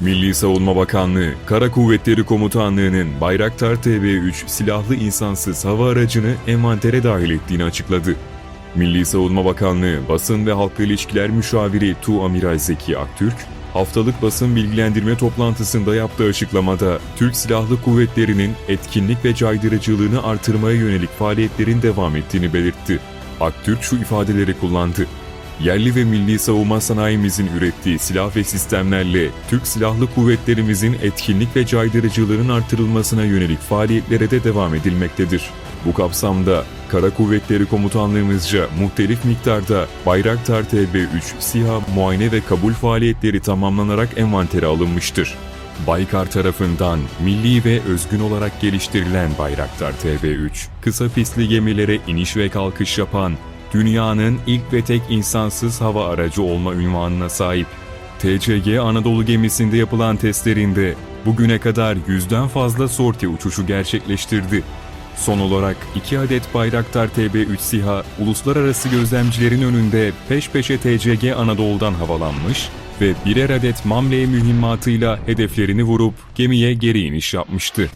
Milli Savunma Bakanlığı, Kara Kuvvetleri Komutanlığı'nın Bayraktar TB3 silahlı insansız hava aracını envantere dahil ettiğini açıkladı. Milli Savunma Bakanlığı Basın ve Halkla İlişkiler Müşaviri Tu Amiral Zeki Aktürk, haftalık basın bilgilendirme toplantısında yaptığı açıklamada Türk Silahlı Kuvvetleri'nin etkinlik ve caydırıcılığını artırmaya yönelik faaliyetlerin devam ettiğini belirtti. Aktürk şu ifadeleri kullandı. Yerli ve milli savunma sanayimizin ürettiği silah ve sistemlerle Türk Silahlı Kuvvetlerimizin etkinlik ve caydırıcılığının artırılmasına yönelik faaliyetlere de devam edilmektedir. Bu kapsamda Kara Kuvvetleri Komutanlığımızca muhtelif miktarda Bayraktar TB3 SİHA muayene ve kabul faaliyetleri tamamlanarak envantere alınmıştır. Baykar tarafından milli ve özgün olarak geliştirilen Bayraktar TB3, kısa pistli gemilere iniş ve kalkış yapan, dünyanın ilk ve tek insansız hava aracı olma ünvanına sahip. TCG Anadolu gemisinde yapılan testlerinde bugüne kadar yüzden fazla sorti uçuşu gerçekleştirdi. Son olarak 2 adet Bayraktar TB3 SİHA uluslararası gözlemcilerin önünde peş peşe TCG Anadolu'dan havalanmış ve birer adet Mamle mühimmatıyla hedeflerini vurup gemiye geri iniş yapmıştı.